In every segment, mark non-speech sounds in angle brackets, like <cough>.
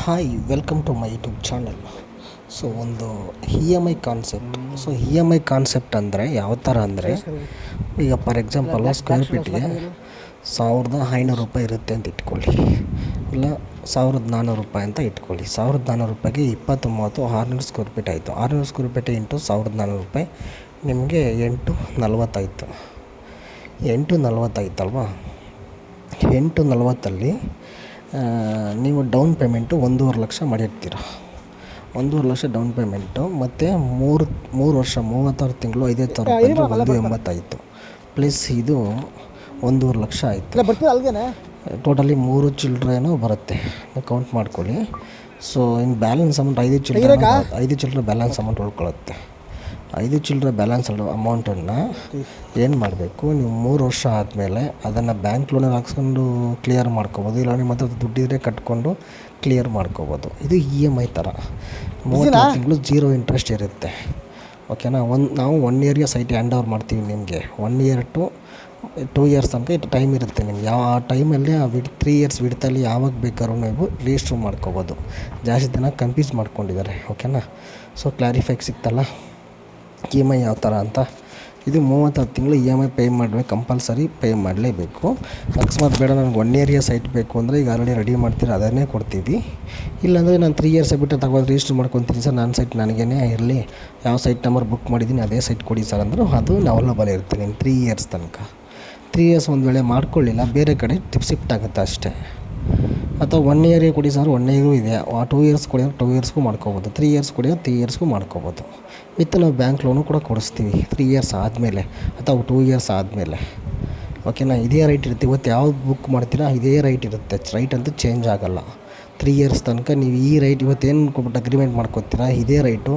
Hi welcome to my YouTube channel so ಒಂದು E M I concept so E M I concept ಅಂದರೆ ಯಾವ ಥರ ಅಂದರೆ ಈಗ ಫಾರ್ ಎಕ್ಸಾಂಪಲ್ ಸ್ಕ್ವೇರ್ ಫೀಟ್ಗೆ ಸಾವಿರದ ಐನೂರು ರೂಪಾಯಿ ಇರುತ್ತೆ ಅಂತ ಇಟ್ಕೊಳ್ಳಿ. ಇಲ್ಲ ಸಾವಿರದ ನಾನ್ನೂರು ರೂಪಾಯಿ ಅಂತ ಇಟ್ಕೊಳ್ಳಿ. ಸಾವಿರದ ನಾನ್ನೂರು ರೂಪಾಯಿಗೆ ಇಪ್ಪತ್ತು ಮೂವತ್ತು ಆರುನೂರು ಸ್ಕ್ವೇರ್ ಫೀಟ್ ಆಯಿತು. ಆರುನೂರು ಸ್ಕ್ವೇರ್ ಫೀಟ್ ಇಂಟು ಸಾವಿರದ ನಾನ್ನೂರು ರೂಪಾಯಿ ನಿಮಗೆ ಎಂಟು ನಲ್ವತ್ತಾಯಿತು ಎಂಟು ನಲ್ವತ್ತಾಯ್ತಲ್ವಾ ಎಂಟು ನಲ್ವತ್ತಲ್ಲಿ ನೀವು ಡೌನ್ ಪೇಮೆಂಟು ಒಂದೂವರೆ ಲಕ್ಷ ಮಾಡಿರ್ತೀರ. ಒಂದೂವರೆ ಲಕ್ಷ ಡೌನ್ ಪೇಮೆಂಟು ಮತ್ತು ಮೂರು ಮೂರು ವರ್ಷ ಮೂವತ್ತಾರು ತಿಂಗಳು ಐದೇ ಸಾವಿರ ರೂಪಾಯಿ ಒಂದು ಎಂಬತ್ತಾಯಿತು. ಪ್ಲಸ್ ಇದು ಒಂದೂವರೆ ಲಕ್ಷ ಆಯಿತು. ಟೋಟಲಿ ಮೂರು ಚಿಲ್ಡ್ರೇನು ಬರುತ್ತೆ. ಕೌಂಟ್ ಮಾಡ್ಕೊಳ್ಳಿ. ಸೊ ಇನ್ನು ಬ್ಯಾಲೆನ್ಸ್ ಅಮೌಂಟ್ ಐದು ಚಿಲ್ಡ್ರ ಐದು ಚಿಲ್ಡ್ರ ಬ್ಯಾಲೆನ್ಸ್ ಅಮೌಂಟ್ ಉಳ್ಕೊಳ್ಳುತ್ತೆ. ಐದು ಚಿಲ್ಲರೆ ಬ್ಯಾಲೆನ್ಸ್ ಅಮೌಂಟನ್ನು ಏನು ಮಾಡಬೇಕು? ನೀವು ಮೂರು ವರ್ಷ ಆದಮೇಲೆ ಅದನ್ನು ಬ್ಯಾಂಕ್ ಲೋನಲ್ಲಿ ಹಾಕ್ಸ್ಕೊಂಡು ಕ್ಲಿಯರ್ ಮಾಡ್ಕೋಬೋದು. ಇಲ್ಲ ನಿಮ್ಮ ಹತ್ರ ದುಡ್ಡಿದ್ರೆ ಕಟ್ಕೊಂಡು ಕ್ಲಿಯರ್ ಮಾಡ್ಕೋಬೋದು. ಇದು ಇ ಎಂ ಐ ಥರ ಮೂವತ್ತು ತಿಂಗಳು ಜೀರೋ ಇಂಟ್ರೆಸ್ಟ್ ಇರುತ್ತೆ. ಓಕೆನಾ ಒಂದು ನಾವು ಒನ್ ಇಯರ್ಗೆ ಸೈಟ್ ಹ್ಯಾಂಡ್ ಓವರ್ ಮಾಡ್ತೀವಿ ನಿಮಗೆ. One year to two years ತನಕ ಇಟ್ಟು ಟೈಮ್ ಇರುತ್ತೆ ನಿಮ್ಗೆ. ಯಾವ ಆ ಟೈಮಲ್ಲಿ ಆ ವಿಡ್ ತ್ರೀ ಇಯರ್ಸ್ ವಿಡ್ತಲ್ಲಿ ಯಾವಾಗ ಬೇಕಾದ್ರೂ ನೀವು ರಿಜಿಸ್ಟ್ರ್ ಮಾಡ್ಕೋಬೋದು. ಜಾಸ್ತಿ ಜನ ಕನ್ಫ್ಯೂಸ್ ಮಾಡ್ಕೊಂಡಿದ್ದಾರೆ. ಓಕೆನಾ ಸೊ ಕ್ಲಾರಿಫೈಗೆ ಸಿಕ್ತಲ್ಲ? ಇ ಎಂ ಐ ಯಾವ ಥರ ಅಂತ. ಇದು ಮೂವತ್ತಾರು ತಿಂಗಳು ಇ ಎಂ ಐ ಪೇ ಮಾಡಬೇಕು, ಕಂಪಲ್ಸರಿ ಪೇ ಮಾಡಲೇಬೇಕು. ಅಕಸ್ಮಾತ್ ಬೇಡ, ನನಗೆ ಒನ್ ಇಯರ್ ಸೈಟ್ ಬೇಕು ಅಂದರೆ ಈಗ ಆಲ್ರೆಡಿ ರೆಡಿ ಮಾಡ್ತೀರ, ಅದನ್ನೇ ಕೊಡ್ತೀವಿ. ಇಲ್ಲಾಂದರೆ ನಾನು ತ್ರೀ ಇಯರ್ಸ್ ಬಿಟ್ಟು ತಗೋದು ರಿಜಿಸ್ಟರ್ ಮಾಡ್ಕೊತೀನಿ ಸರ್, ನನ್ನ ಸೈಟ್ ನನಗೇ ಇರಲಿ. ಯಾವ ಸೈಟ್ ನಂಬರ್ ಬುಕ್ ಮಾಡಿದ್ದೀನಿ ಅದೇ ಸೈಟ್ ಕೊಡಿ ಸರ್ ಅಂದರು, ಅದು ಅವೈಲಬಲ್ ಇರುತ್ತೆ ನಿಮ್ಮ ತ್ರೀ ಇಯರ್ಸ್ ತನಕ. ತ್ರೀ ಇಯರ್ಸ್ ಒಂದು ವೇಳೆ ಮಾಡ್ಕೊಳ್ಳಿಲ್ಲ, ಬೇರೆ ಕಡೆ ಟಿಪ್ ಶಿಫ್ಟ್ ಆಗುತ್ತೆ ಅಷ್ಟೇ. ಅಥವಾ ಒನ್ ಇಯರ್ಗೆ ಕೊಡಿ ಸರ್ ಒನ್ ಇಯರು ಇದೆ. ಟೂ ಇಯರ್ಸ್ ಕೊಡಿ ಟೂ ಇಯರ್ಸ್ಗೂ ಮಾಡ್ಕೋಬೋದು ತ್ರೀ ಇಯರ್ಸ್ ಕೊಡಿ ತ್ರೀ ಇಯರ್ಸ್ಗೂ ಮಾಡ್ಕೋಬೋದು. ವಿತ್ ನಾವು ಬ್ಯಾಂಕ್ ಲೋನು ಕೂಡ ಕೊಡಿಸ್ತೀವಿ ತ್ರೀ ಇಯರ್ಸ್ ಆದಮೇಲೆ ಅಥವಾ ಟೂ ಇಯರ್ಸ್ ಆದಮೇಲೆ. ಓಕೆನಾ ಇದೇ ರೈಟ್ ಇರುತ್ತೆ. ಇವತ್ತು ಯಾವ್ದು ಬುಕ್ ಮಾಡ್ತೀರಾ ಇದೇ ರೈಟ್ ಇರುತ್ತೆ. ರೈಟ್ ಅಂತೂ ಚೇಂಜ್ ಆಗೋಲ್ಲ. ತ್ರೀ ಇಯರ್ಸ್ ತನಕ ನೀವು ಈ ರೈಟ್ ಇವತ್ತೇನು ಕೊಟ್ಬಿಟ್ಟು ಅಗ್ರಿಮೆಂಟ್ ಮಾಡ್ಕೊತೀರಾ? ಇದೇ ರೈಟು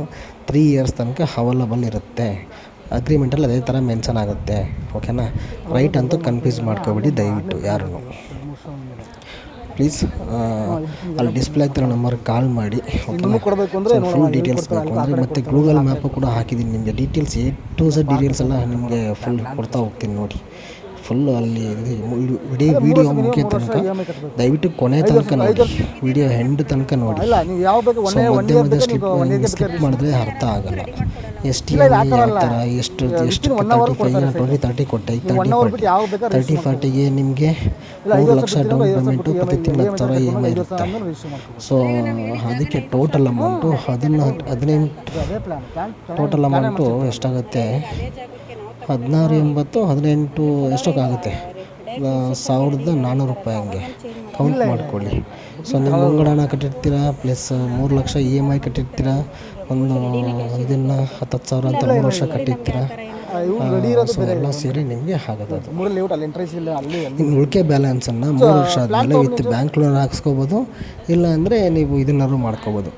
ತ್ರೀ ಇಯರ್ಸ್ ತನಕ ಅವೈಲಬಲ್ ಇರುತ್ತೆ. ಅಗ್ರಿಮೆಂಟಲ್ಲಿ ಅದೇ ಥರ ಮೆನ್ಷನ್ ಆಗುತ್ತೆ. ಓಕೆನಾ ರೈಟ್ ಅಂತೂ ಕನ್ಫ್ಯೂಸ್ ಮಾಡ್ಕೊಬೇಡಿ ದಯವಿಟ್ಟು ಯಾರೂ ಪ್ಲೀಸ್ ಅಲ್ಲಿ ಡಿಸ್ಪ್ಲೇ ಆಗ್ತಿರೋ ನಂಬರ್ಗೆ ಕಾಲ್ ಮಾಡಿ ಓಕೆ ಕೊಡಬೇಕು ಅಂದರೆ ಫುಲ್ ಡೀಟೇಲ್ಸ್ ಬೇಕು ಅಂದರೆ ಮತ್ತು ಗೂಗಲ್ ಮ್ಯಾಪು ಕೂಡ ಹಾಕಿದ್ದೀನಿ ನಿಮಗೆ. Details A to Z details ಎಲ್ಲ ನಿಮಗೆ ಫುಲ್ ಕೊಡ್ತಾ ಹೋಗ್ತೀನಿ ನೋಡಿ. ಫುಲ್ ಅಲ್ಲಿ ಇಡೀ ವಿಡಿಯೋ ಮುಖ್ಯ ತನಕ ದಯವಿಟ್ಟು ಕೊನೆ ತನಕ ನೋಡಿ. ವಿಡಿಯೋ ಹೆಂಡ್ ತನಕ ನೋಡಿ. ಸೊ ಮಧ್ಯೆ ಮಧ್ಯೆ ಸ್ಲಿಪ್ ಸ್ಕಿಪ್ ಮಾಡಿದ್ರೆ ಅರ್ಥ ಆಗಲ್ಲ. ಎಷ್ಟು ಯಾವ ಥರ ಎಷ್ಟು ಎಷ್ಟು ತರ್ಟಿ ಫೈವ್ ಟ್ವೆಂಟಿ ತರ್ಟಿ ಕೊಟ್ಟೆ ಈಗ ತರ್ಟಿ ಫಾರ್ಟಿ ತರ್ಟಿ ಫಾರ್ಟಿಗೆ ನಿಮಗೆ ಮೂರು ಲಕ್ಷ ಡೌನ್ ಪೇಮೆಂಟು ಪ್ರತಿ ತಿಂಗಳು ಥರ ಸಾವಿರ ಇ ಎಂ ಐ ಇರುತ್ತೆ? ಸೊ ಅದಕ್ಕೆ ಟೋಟಲ್ ಅಮೌಂಟು ಹದಿನ ಹದಿನೆಂಟು ಟೋಟಲ್ ಅಮೌಂಟು ಎಷ್ಟಾಗುತ್ತೆ? ಹದಿನಾರು ಎಂಬತ್ತು ಹದಿನೆಂಟು ಎಷ್ಟಕ್ಕಾಗುತ್ತೆ ಸಾವಿರದ ನಾನ್ನೂರು ರೂಪಾಯಿ ಹಂಗೆ. ಕೌಂಟ್ ಮಾಡಿಕೊಳ್ಳಿ. ಸೊ ನೀವು ಮುಂಗಡ ಹಣ ಕಟ್ಟಿರ್ತೀರ? ಪ್ಲಸ್ ಮೂರು ಲಕ್ಷ ಇ ಎಂ ಐ ಕಟ್ಟಿರ್ತೀರ? ಒಂದು ಇದನ್ನು ಹತ್ತು ಸಾವಿರ ಅಂತ ಮೂರು ವರ್ಷ ಕಟ್ಟಿರ್ತೀರ? ಸೊ ಎಲ್ಲ ಸೇರಿ ನಿಮಗೆ ಆಗೋದು ಇನ್ನು ಉಳಿಕೆ ಬ್ಯಾಲೆನ್ಸನ್ನು ಮೂರು ವರ್ಷ ಆದಮೇಲೆ ವಿತ್ ಬ್ಯಾಂಕ್ ಲೋನ್ ಹಾಕ್ಸ್ಕೋಬೋದು. ಇಲ್ಲ ಅಂದರೆ ನೀವು ಇದನ್ನಾದ್ರು ಮಾಡ್ಕೋಬೋದು.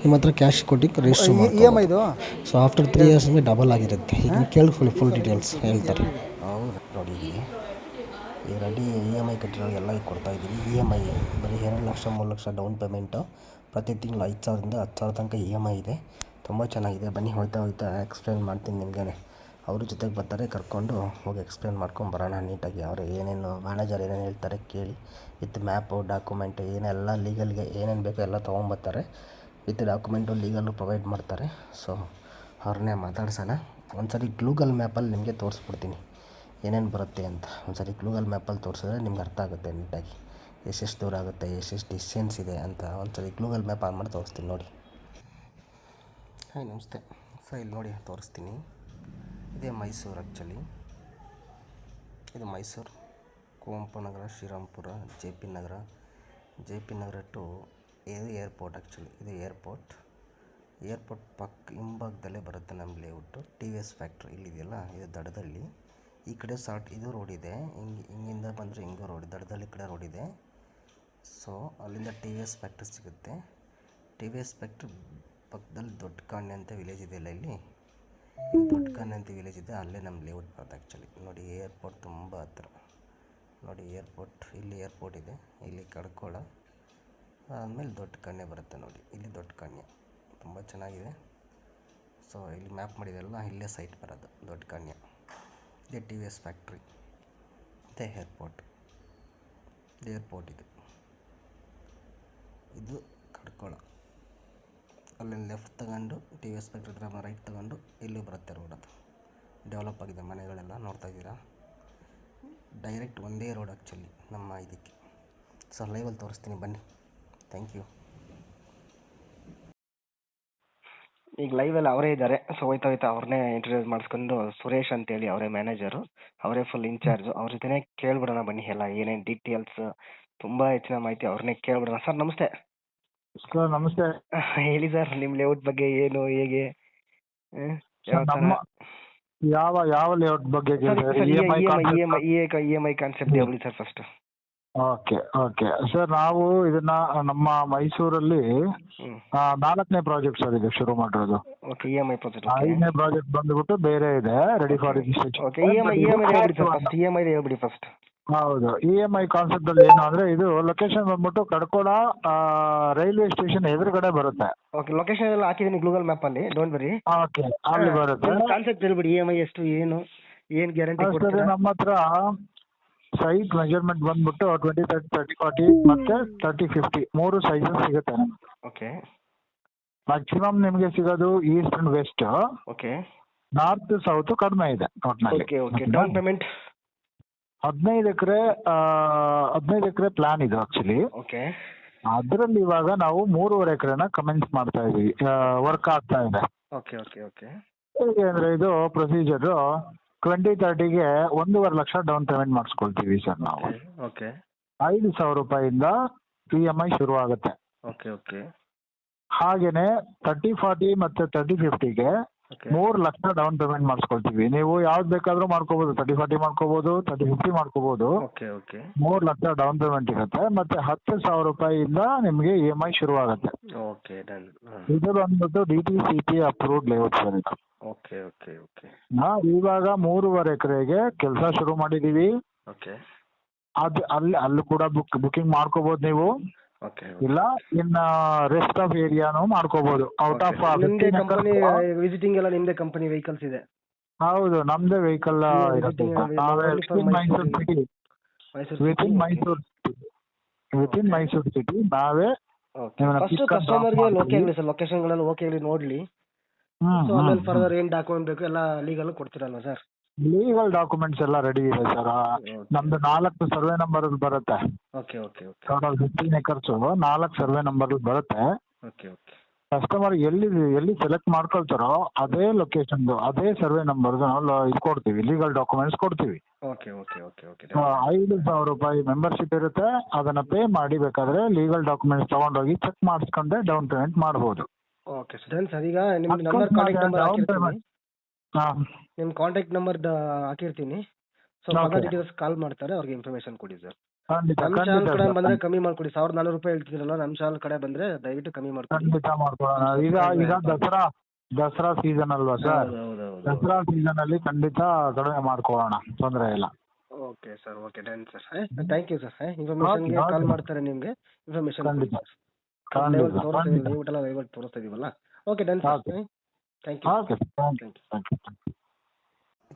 ನಿಮ್ಮ ಹತ್ರ ಕ್ಯಾಶ್ ಕೊಟ್ಟು ರಿಜಿಸ್ಟರ್ ಇ ಮಾಡಿ ಎಂ ಐದು ಸೊ ಆಫ್ಟರ್ ತ್ರೀ ಇಯರ್ಸ್ ಅಂದರೆ ಡಬಲ್ ಆಗಿರುತ್ತೆ. ಈಗ ನೀವು ಕೇಳ್ಕೊಳ್ಳಿ ಫುಲ್ ಡೀಟೇಲ್ಸ್ ಹೇಳ್ತಾರೆ. ಹೌದು ನೋಡಿ ಇಲ್ಲಿ. ಈಗ ರೆಡಿ ಇ ಎಂ ಐ ಕಟ್ಟಿರೋ ಎಲ್ಲ ಈಗ ಕೊಡ್ತಾ ಇದ್ದೀವಿ ಇ ಎಂ ಐ ಬರೀ ಎರಡು ಲಕ್ಷ ಮೂರು ಲಕ್ಷ ಡೌನ್ ಪೇಮೆಂಟು ಪ್ರತಿ ತಿಂಗಳು ಐದು ಸಾವಿರದಿಂದ ಹತ್ತು ಸಾವಿರ ತನಕ ಇ ಎಂ ಐ ಇದೆ. ತುಂಬ ಚೆನ್ನಾಗಿದೆ. ಬನ್ನಿ ಹೋಗ್ತಾ ಹೋಗ್ತಾ ಎಕ್ಸ್ಪ್ಲೇನ್ ಮಾಡ್ತೀನಿ ನಿಮಗೇನೆ ಅವ್ರ ಜೊತೆಗೆ ಬರ್ತಾರೆ ಕರ್ಕೊಂಡು ಹೋಗಿ ಎಕ್ಸ್ಪ್ಲೇನ್ ಮಾಡ್ಕೊಂಡು ಬರೋಣ ನೀಟಾಗಿ ಅವರು ಏನೇನು ಮ್ಯಾನೇಜರ್ ಏನೇನು ಹೇಳ್ತಾರೆ ಕೇಳಿ. ವಿತ್ ಮ್ಯಾಪು ಡಾಕ್ಯುಮೆಂಟ್ ಏನೆಲ್ಲ ಲೀಗಲ್ಗೆ ಏನೇನು ಬೇಕೋ ಎಲ್ಲ ತೊಗೊಂಬರ್ತಾರೆ. ವಿತ್ ಡಾಕ್ಯುಮೆಂಟು ಲೀಗಲ್ಲು ಪ್ರೊವೈಡ್ ಮಾಡ್ತಾರೆ. ಸೊ ಅವ್ರನ್ನೇ ಮಾತಾಡ್ಸೋಣ. ಒಂದ್ಸರಿ ಗ್ಲೂಗಲ್ ಮ್ಯಾಪಲ್ಲಿ ನಿಮಗೆ ತೋರಿಸ್ಬಿಡ್ತೀನಿ. ಏನೇನು ಬರುತ್ತೆ ಅಂತ. ಒಂದ್ಸರಿ ಗೂಗಲ್ ಮ್ಯಾಪಲ್ಲಿ ತೋರಿಸಿದ್ರೆ ನಿಮ್ಗೆ ಅರ್ಥ ಆಗುತ್ತೆ ನೀಟಾಗಿ ಎಷ್ಟೆಷ್ಟು ದೂರ ಆಗುತ್ತೆ, ಎಷ್ಟೆಷ್ಟು ಡಿಸ್ಟೆನ್ಸ್ ಇದೆ ಅಂತ ಒಂದ್ಸರಿ ಗೂಗಲ್ ಮ್ಯಾಪ್ ಆನ್ ಮಾಡಿ ತೋರಿಸ್ತೀನಿ ನೋಡಿ. ಹಾಯ್ ನಮಸ್ತೆ. ಸೊ ಇಲ್ಲಿ ನೋಡಿ ತೋರಿಸ್ತೀನಿ. ಇದೇ ಮೈಸೂರು ಆ್ಯಕ್ಚುಲಿ ಇದು Mysuru. Kuvempu Nagar, Srirampura, J P Nagar. J P Nagar to ಇದು ಏರ್ಪೋರ್ಟ್ ಆ್ಯಕ್ಚುಲಿ ಇದು ಏರ್ಪೋರ್ಟ್. ಏರ್ಪೋರ್ಟ್ ಪಕ್ಕ ಹಿಂಭಾಗದಲ್ಲೇ ಬರುತ್ತೆ ನಮ್ಮ layout. T V S factory ಇಲ್ಲಿದೆಯಲ್ಲ, ಇದು ದಡದಲ್ಲಿ. ಈ ಕಡೆ ಸಾಟ್ ಇದು ರೋಡ್ ಇದೆ. ಹಿಂಗೆ, ಹಿಂಗಿಂದ ಬಂದರೆ ಹಿಂಗೂ ರೋಡ್ ದಡದಲ್ಲಿ ಈ ಕಡೆ ರೋಡ್ ಇದೆ. ಸೊ ಅಲ್ಲಿಂದ ಟಿ ವಿ ಎಸ್ ಫ್ಯಾಕ್ಟ್ರಿ ಸಿಗುತ್ತೆ. ಟಿ ವಿ ಎಸ್ ಫ್ಯಾಕ್ಟ್ರಿ ಪಕ್ಕದಲ್ಲಿ ದೊಡ್ಡ ಕಾಣೆ ಅಂತ ವಿಲೇಜ್ ಇದೆ ಅಲ್ಲ ಇಲ್ಲಿ. ದೊಡ್ಡ ಕಾಣೆ ಅಂತ ವಿಲೇಜ್ ಇದೆ, ಅಲ್ಲೇ ನಮ್ಮ ಲೇಔಟ್ ಬರುತ್ತೆ ಆ್ಯಕ್ಚುಲಿ ನೋಡಿ, ಏರ್ಪೋರ್ಟ್ ತುಂಬ ಹತ್ರ. ನೋಡಿ, ಏರ್ಪೋರ್ಟ್, ಇಲ್ಲಿ ಏರ್ಪೋರ್ಟ್ ಇದೆ. ಇಲ್ಲಿ ಕಡ್ಕೋಳ. ಆದಮೇಲೆ ದೊಡ್ಡ ಕನ್ಯೆ ಬರುತ್ತೆ ನೋಡಿ, ಇಲ್ಲಿ ದೊಡ್ಡ ಕನ್ಯೆ ತುಂಬ ಚೆನ್ನಾಗಿದೆ. ಸೊ ಇಲ್ಲಿ ಮ್ಯಾಪ್ ಮಾಡಿದೆಲ್ಲ ಇಲ್ಲೇ ಸೈಟ್ ಬರೋದು, ದೊಡ್ಡ ಕನ್ಯೆ ಇದೇ ಟಿ ವಿ ಎಸ್ ಫ್ಯಾಕ್ಟ್ರಿ ಮತ್ತು ಏರ್ಪೋರ್ಟ್ ಇದು ಏರ್ಪೋರ್ಟ್ ಇದು. ಇದು ಅಲ್ಲಿ ಲೆಫ್ಟ್ ತಗೊಂಡು ಟಿ ವಿ ಎಸ್ ಫ್ಯಾಕ್ಟ್ರಿ ಹತ್ರ ರೈಟ್ ತಗೊಂಡು, ಇಲ್ಲೂ ಬರುತ್ತೆ ರೋಡ್ ಅದು. ಡೆವಲಪ್ ಆಗಿದೆ ಮನೆಗಳೆಲ್ಲ, ನೋಡ್ತಾ ಇದ್ದೀರಾ? ಡೈರೆಕ್ಟ್ ಒಂದೇ ರೋಡ್ ಆ್ಯಕ್ಚುಲಿ ನಮ್ಮ ಇದಕ್ಕೆ. ಸೊ ಲೈವಲ್ಲಿ ತೋರಿಸ್ತೀನಿ, ಬನ್ನಿ. ಥ್ಯಾಂಕ್ ಯು ಈಗ ಅಲ್ಲಿ ಅವರೇ ಇದ್ದಾರೆ. ಸೊ ಹೋಯ್ತಾ ಹೋಯ್ತಾ ಅವ್ರನ್ನೇ ಇಂಟ್ರೊಡ್ಯೂಸ್ ಮಾಡಿಸ್ಕೊಂಡು ಸುರೇಶ್ ಅಂತೇಳಿ ಅವರೇ ಮ್ಯಾನೇಜರು ಅವರೇ ಫುಲ್ ಇನ್ಚಾರ್ಜು ಅವ್ರ ಜೊತೆನೇ ಕೇಳ್ಬಿಡೋಣ ಬನ್ನಿ ಎಲ್ಲ. ಏನೇನು ಡೀಟೇಲ್ಸ್ ತುಂಬ ಹೆಚ್ಚಿನ ಮಾಹಿತಿ ಅವ್ರನ್ನೇ ಕೇಳ್ಬಿಡೋಣ. ಸರ್ ನಮಸ್ತೆ. ಸರ್ ನಮಸ್ತೆ. <laughs> ಹೇಳಿ ಸರ್ ನಿಮ್ಮ ಲೇಔಟ್ ಬಗ್ಗೆ ಏನು ಹೇಗೆ? ಯಾವ ಥರ ನಮ್ಮ ಯಾವ ಯಾವ ಲೇಔಟ್ ಬಗ್ಗೆ ಇ ಎಂ ಐ ಕಾನ್ಸೆಪ್ಟ್ ಹೇಳಿ sir first okay okay. Sir ನಾವು ಇದನ್ನ ನಮ್ಮ ಮೈಸೂರಲ್ಲಿ ಆ, ನಾಲ್ಕನೇ ಪ್ರಾಜೆಕ್ಟ್ ಸರ್ ಇದು ಶುರು ಮಾಡಿರೋದು. Okay E M I process ಐದನೇ ಪ್ರಾಜೆಕ್ಟ್ ಬಂದ್ಬಿಟ್ಟು ಬೇರೆ ಇದೆ ready for okay E M I E M I ಹೇಳ್ಬಿಡಿ sir first E M I ಹೇಳ್ಬಿಡಿ ಫಸ್ಟ್ ಹೌದು ಇ ಎಂ ಐ ಕಾನ್ಸೆಪ್ಟ್ ಅಲ್ಲಿ ಏನು ಅಂದ್ರೆ ಇದು ಲೊಕೇಶನ್ ಬಂದ್ಬಿಟ್ಟು ಕಡ್ಕೋಳ ರೈಲ್ವೆ ಸ್ಟೇಷನ್ ಎದುರುಗಡೆ ಬರುತ್ತೆ. ಓಕೆ ಲೊಕೇಶನ್ ಎಲ್ಲ ಹಾಕಿದೀನಿ ಗೂಗಲ್ ಮ್ಯಾಪಲ್ಲಿ ಡೋಂಟ್ ಬರಿ ಓಕೆ ಅಲ್ಲಿ ಬರುತ್ತೆ. ಕಾನ್ಸೆಪ್ಟ್ ಹೇಳ್ಬಿಡಿ ಇ ಎಂ ಐ ಎಷ್ಟು ಏನು ಏನ್ ಗ್ಯಾರಂಟಿ ಸರ್ ಕೊಡ್ತೀರಾ? ನಮ್ಮ ಹತ್ರ ಸೈಟ್ ಮೆಜರ್ಮೆಂಟ್ ಬಂದ್ಬಿಟ್ಟು ಟ್ವೆಂಟಿ ತರ್ಟಿ ತರ್ಟಿ ಫಾರ್ಟಿ ಮತ್ತೆ ತರ್ಟಿ ಫಿಫ್ಟಿ ಮೂರು ಸೈಜಸ್ ಸಿಗುತ್ತೆ. ಓಕೆ ಮ್ಯಾಕ್ಸಿಮಮ್ ನಿಮಗೆ ಸಿಗೋದು east and west okay north south ಕಡಿಮೆ ಇದೆ ಒಟ್ನಲ್ಲಿ. ಓಕೆ ಓಕೆ ಡೌನ್ ಪೇಮೆಂಟ್ ಹದಿನೈದು ಎಕರೆ ಹದಿನೈದು ಎಕರೆ ಪ್ಲಾನ್ ಇದು ಆಕ್ಚುಲಿ ಓಕೆ ಅದರಲ್ಲಿ ಇವಾಗ ನಾವು ಮೂರುವರೆ ಎಕರೆನ ಕಮೆನ್ಸ್ ಮಾಡ್ತಾ ಇದೀವಿ. ವರ್ಕ್ ಆಗ್ತಾ ಇದೆ. ಓಕೆ ಓಕೆ ಓಕೆ ಹೇಗೆ ಅಂದ್ರೆ ಇದು ಪ್ರೊಸೀಜರ್ ಟ್ವೆಂಟಿ ತರ್ಟಿಗೆ ಒಂದೂವರೆ ಲಕ್ಷ ಡೌನ್ ಪೇಮೆಂಟ್ ಮಾಡಿಸ್ಕೊಳ್ತೀವಿ ಸರ್ ನಾವು. ಓಕೆ ಐದು ಸಾವಿರ ರೂಪಾಯಿಂದ ಇ ಎಂ ಐ ಶುರು ಆಗುತ್ತೆ ಓಕೆ ಓಕೆ ಹಾಗೇನೆ ತರ್ಟಿ ಫಾರ್ಟಿ ಮತ್ತೆ ತರ್ಟಿ ಫಿಫ್ಟಿಗೆ ಮೂರು ಲಕ್ಷ ಡೌನ್ ಪೇಮೆಂಟ್ ಮಾಡ್ಸ್ಕೊಳ್ತೀವಿ. ನೀವು ಯಾವ್ದು ಬೇಕಾದ್ರೂ ಮಾಡ್ಕೋಬಹುದು ತರ್ಟಿ ಫಾರ್ಟಿ ಮಾಡ್ಕೋಬಹುದು ತರ್ಟಿ ಫಿಫ್ಟಿ ಮಾಡ್ಕೋಬಹುದು ಓಕೆ ಓಕೆ ಮೂರು ಲಕ್ಷ ಡೌನ್ ಪೇಮೆಂಟ್ ಇರುತ್ತೆ. ಮತ್ತೆ ಹತ್ತು ಸಾವಿರ ರೂಪಾಯಿಯಿಂದ ನಿಮಗೆ ಇ ಎಂ ಐ ಶುರು ಆಗುತ್ತೆ ಓಕೆ ಡನ್ ಇದು ಬಂದ್ಬಿಟ್ಟು D T C P approved layout sir ಇದು. ಓಕೆ ಓಕೆ ಓಕೆ ನಾವು ಇವಾಗ ಮೂರುವರೆ ಎಕರೆಗೆ ಕೆಲಸ ಶುರು ಮಾಡಿದೀವಿ. ಓಕೆ ಅದು ಅಲ್ಲಿ ಅಲ್ಲೂ ಕೂಡ ಬುಕ್ ಬುಕಿಂಗ್ ಮಾಡ್ಕೋಬಹುದು ನೀವು. ಇಲ್ಲ ಇನ್ನ ರೆಸ್ಟ್ ಆಫ್ ಏರಿಯಾನು ಮಾಡ್ಕೋಬಹುದು ಔಟ್ ಆಫ್ ನಿಮ್ದೇ ಕಂಪನಿ ವಿಸಿಟಿಂಗ್ ಎಲ್ಲ ನಿಮ್ದೇ ಕಂಪನಿ ವೆಹಿಕಲ್ಸ್ ಇದೆ. ಹೌದು ನಮ್ದೇ vehicle within Mysuru city within Mysuru city ನಾವೇ ಫಸ್ಟ್ ಕಸ್ಟಮರ್ಗೆ. ಓಕೆ ಆಗಲಿ ಸರ್ ಲೊಕೇಶನ್ಗಳೆಲ್ಲ ಓಕೆ ಆಗಲಿ ನೋಡ್ಲಿ. ಹ್ಮ್ ಸೊ ಆಮೇಲೆ ಫರ್ದರ್ ಏನ್ ಡಾಕ್ಯುಮೆಂಟ್ ಬೇಕು ಎಲ್ಲ ಲೀಗಲ್ ಕೊಡ್ತೀರಲ್ವಾ ಸರ್ ಲೀಗಲ್ ಡಾಕ್ಯುಮೆಂಟ್ಸ್ ಎಲ್ಲ ರೆಡಿ ಇದೆ ಸರ್ ನಮ್ದು ನಾಲ್ಕು ಸರ್ವೆ ನಂಬರ್ ಬರುತ್ತೆ. Okay okay okay total fifteen acres ನಾಲ್ಕು ಸರ್ವೆ ನಂಬರ್ ಬರುತ್ತೆ. ಓಕೆ ಓಕೆ ಕಸ್ಟಮರ್ ಎಲ್ಲಿ ಎಲ್ಲಿ ಸೆಲೆಕ್ಟ್ ಮಾಡ್ಕೊಳ್ತಾರೋ ಅದೇ ಲೊಕೇಶನ್ ಅದೇ ಸರ್ವೆ ನಂಬರ್ ಇದು ಕೊಡ್ತೀವಿ ಲೀಗಲ್ ಡಾಕ್ಯುಮೆಂಟ್ಸ್ ಕೊಡ್ತೀವಿ. ಓಕೆ ಓಕೆ ಓಕೆ ಐದು ಸಾವಿರ ರೂಪಾಯಿ ಮೆಂಬರ್ಶಿಪ್ ಇರುತ್ತೆ ಅದನ್ನ ಪೇ ಮಾಡಿ ಬೇಕಾದ್ರೆ ಲೀಗಲ್ ಡಾಕ್ಯುಮೆಂಟ್ಸ್ ತಗೊಂಡೋಗಿ ಚೆಕ್ ಮಾಡಿಸ್ಕೊಂಡೆ ಡೌನ್ ಪೇಮೆಂಟ್ ಮಾಡ್ಬೋದು. ಓಕೆ ಸರ್ ಡನ್ ಸರ್ ಈಗ ನಂಬರ್ ಕಾಂಟ್ಯಾಕ್ಟ್ ನಂಬರ್ down ಹಾಕಿರ್ತೀನಿ. ಹಾಂ. ನಿಮ್ಮ ಕಾಂಟ್ಯಾಕ್ಟ್ ನಂಬರ್ ಹಾಕಿರ್ತೀನಿ. So Okay. ಡೀಟೇಲ್ಸ್ ಕಾಲ್ ಮಾಡ್ತಾರೆ ಅವ್ರಿಗೆ ಇನ್ಫಾರ್ಮೇಶನ್ ಕೊಡಿ ಸರ್ ಖಂಡಿತ ನಮ್ಮ ಚಾನಲ್ ಖಂಡಿತ ಕಡೆ sir. ಬಂದ್ರೆ ಕಮ್ಮಿ ಮಾಡ್ಕೊಡಿ. ಸಾವಿರದ ನಾನ್ನೂರು ರೂಪಾಯಿ ಹೇಳ್ತಿದ್ರಲ್ಲ ನಮ್ಮ ಚಾನಲ್ ಕಡೆ ಬಂದ್ರೆ ದಯವಿಟ್ಟು ಕಮ್ಮಿ ಮಾಡ್ಕೊಡಿ. ಖಂಡಿತ ಮಾಡ್ಕೊಳ್ಳೋಣ ಈಗ ಈಗ ದಸರಾ ದಸರಾ ಸೀಸನ್ ಅಲ್ವಾ ಸರ್ ದಸರಾ ಸೀಸನ್ ಅಲ್ಲಿ ಖಂಡಿತ ಕಡಿಮೆ ಮಾಡ್ಕೊಳ್ಳೋಣ ತೊಂದರೆ ಇಲ್ಲ. Okay sir okay done sir thank you sir ಇನ್ಫಾರ್ಮೇಶನ್ಗೆ Okay, call ಮಾಡ್ತಾರೆ ನಿಮಗೆ ಇನ್ಫಾರ್ಮೇಶನ್ ಖಂಡಿತ. ಖಂಡಿತ ಖಂಡಿತ. ನೀವು ತೋರಿಸ್ತಾ ಇದೀವಲ್ಲ? Okay done sir Okay. Thank you okay thank you thank you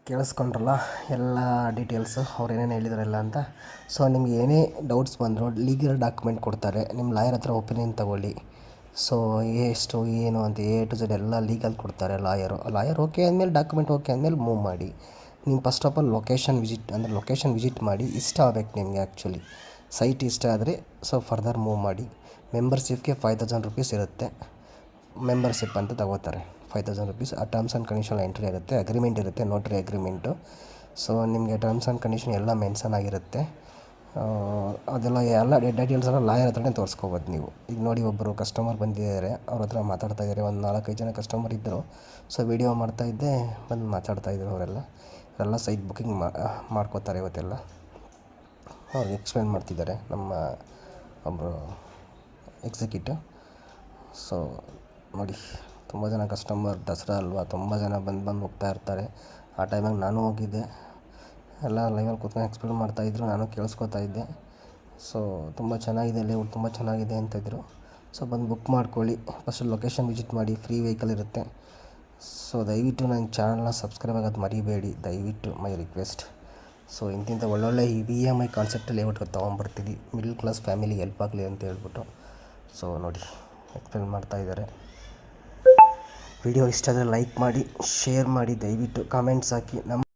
ಕೇಳಿಸ್ಕೊಂಡ್ರಲ್ಲ ಎಲ್ಲ ಡೀಟೇಲ್ಸು ಅವ್ರು ಏನೇನು ಹೇಳಿದಾರಲ್ಲ ಅಂತ. ಸೊ ನಿಮ್ಗೆ ಏನೇ ಡೌಟ್ಸ್ ಬಂದರೂ ಲೀಗಲ್ ಡಾಕ್ಯುಮೆಂಟ್ ಕೊಡ್ತಾರೆ. ನಿಮ್ಮ ಲಾಯರ್ ಹತ್ರ ಒಪಿನಿಯನ್ ತಗೊಳ್ಳಿ. ಸೊ ಎಷ್ಟು ಏನು ಅಂತ ಎ ಟು ಝೆಡ್ ಎಲ್ಲ ಲೀಗಲ್ ಕೊಡ್ತಾರೆ ಲಾಯರು ಲಾಯರ್ ಓಕೆ ಅಂದಮೇಲೆ ಡಾಕ್ಯುಮೆಂಟ್ ಓಕೆ ಅಂದಮೇಲೆ ಮೂವ್ ಮಾಡಿ. ನೀವು first of all location visit ಅಂದರೆ ಲೊಕೇಶನ್ ವಿಸಿಟ್ ಮಾಡಿ ಇಷ್ಟ ಆಗಬೇಕು ನಿಮಗೆ ಆ್ಯಕ್ಚುಲಿ ಸೈಟ್ ಇಷ್ಟ ಆದರೆ ಸೊ ಫರ್ದರ್ ಮೂವ್ ಮಾಡಿ. ಮೆಂಬರ್ಶಿಪ್ಗೆ ಫೈವ್ ತೌಸಂಡ್ ರುಪೀಸ್ ಇರುತ್ತೆ. ಮೆಂಬರ್ಶಿಪ್ ಅಂತ ತಗೋತಾರೆ. ಫೈವ್ ತೌಸಂಡ್ ರುಪೀಸ್ ಆ ಟರ್ಮ್ಸ್ ಆ್ಯಂಡ್ ಕಂಡೀಷನ್ ಎಂಟ್ರಿ ಆಗುತ್ತೆ ಅಗ್ರಿಮೆಂಟ್ ಇರುತ್ತೆ ನೋಟ್ರಿ ಅಗ್ರಿಮೆಂಟು ಸೊ ನಿಮಗೆ ಟರ್ಮ್ಸ್ ಆ್ಯಂಡ್ ಕಂಡೀಷನ್ ಎಲ್ಲ ಮೆನ್ಷನ್ ಆಗಿರುತ್ತೆ. ಅದೆಲ್ಲ ಎಲ್ಲ ಡೀಟೇಲ್ಸ್ ಎಲ್ಲ ಲಾಯರ್ ಹತ್ರನೇ ತೋರಿಸ್ಕೋಬೋದು ನೀವು. ಈಗ ನೋಡಿ ಒಬ್ಬರು ಕಸ್ಟಮರ್ ಬಂದಿದ್ದಾರೆ, ಅವ್ರ ಹತ್ರ ಮಾತಾಡ್ತಾ ಇದ್ದಾರೆ. ಒಂದು ನಾಲ್ಕೈದು ಜನ ಕಸ್ಟಮರ್ ಇದ್ದರು ಸೊ ವಿಡಿಯೋ ಮಾಡ್ತಾ ಇದ್ದೆ, ಬಂದು ಮಾತಾಡ್ತಾ ಇದ್ದರು ಅವರೆಲ್ಲ. ಎಲ್ಲ ಸೈಟ್ ಬುಕ್ಕಿಂಗ್ ಮಾಡ್ಕೋತಾರೆ ಇವತ್ತೆಲ್ಲ. ಅವ್ರು ಎಕ್ಸ್ಪ್ಲೇನ್ ಮಾಡ್ತಿದ್ದಾರೆ ನಮ್ಮ ಒಬ್ಬರು ಎಕ್ಸಿಕ್ಯೂಟಿವ್ ಸೊ ನೋಡಿ. ತುಂಬ ಜನ ಕಸ್ಟಮರ್ ದಸರಾ ಅಲ್ವಾ, ತುಂಬ ಜನ ಬಂದು ಬಂದು ಹೋಗ್ತಾ ಇರ್ತಾರೆ. ಆ ಟೈಮಾಗ ನಾನು ಹೋಗಿದ್ದೆ. ಎಲ್ಲ ಲೈವಲ್ಲಿ ಕೂತ್ಕೊಂಡು ಎಕ್ಸ್ಪ್ಲೇನ್ ಮಾಡ್ತಾಯಿದ್ರು ನಾನು ಕೇಳಿಸ್ಕೊತಾ ಇದ್ದೆ. ಸೊ ತುಂಬ ಚೆನ್ನಾಗಿದೆ ಲೇಔಟ್ ತುಂಬ ಚೆನ್ನಾಗಿದೆ ಅಂತಿದ್ರು ಸೊ ಬಂದು ಬುಕ್ ಮಾಡ್ಕೊಳ್ಳಿ. ಫಸ್ಟ್ ಲೊಕೇಶನ್ ವಿಸಿಟ್ ಮಾಡಿ ಫ್ರೀ ವೆಹಿಕಲ್ ಇರುತ್ತೆ. ಸೊ ದಯವಿಟ್ಟು ನನ್ನ ಚಾನಲ್ನ ಸಬ್ಸ್ಕ್ರೈಬ್ ಆಗೋದು ಮರಿಬೇಡಿ. ದಯವಿಟ್ಟು ಮೈ ರಿಕ್ವೆಸ್ಟ್ ಸೊ ಇಂತಿಂಥ ಒಳ್ಳೊಳ್ಳೆ V M I concept layout ತೊಗೊಂಬರ್ತೀವಿ middle class family help ಆಗಲಿ ಅಂತ ಹೇಳ್ಬಿಟ್ಟು. ಸೊ ನೋಡಿ ಎಕ್ಸ್ಪ್ಲೇನ್ ಮಾಡ್ತಾ ಇದ್ದಾರೆ. ವಿಡಿಯೋ ಇಷ್ಟ ಆದರೆ ಲೈಕ್ ಮಾಡಿ ಶೇರ್ ಮಾಡಿ ದಯವಿಟ್ಟು ಕಾಮೆಂಟ್ಸ್ ಹಾಕಿ. ನಮ್ಮ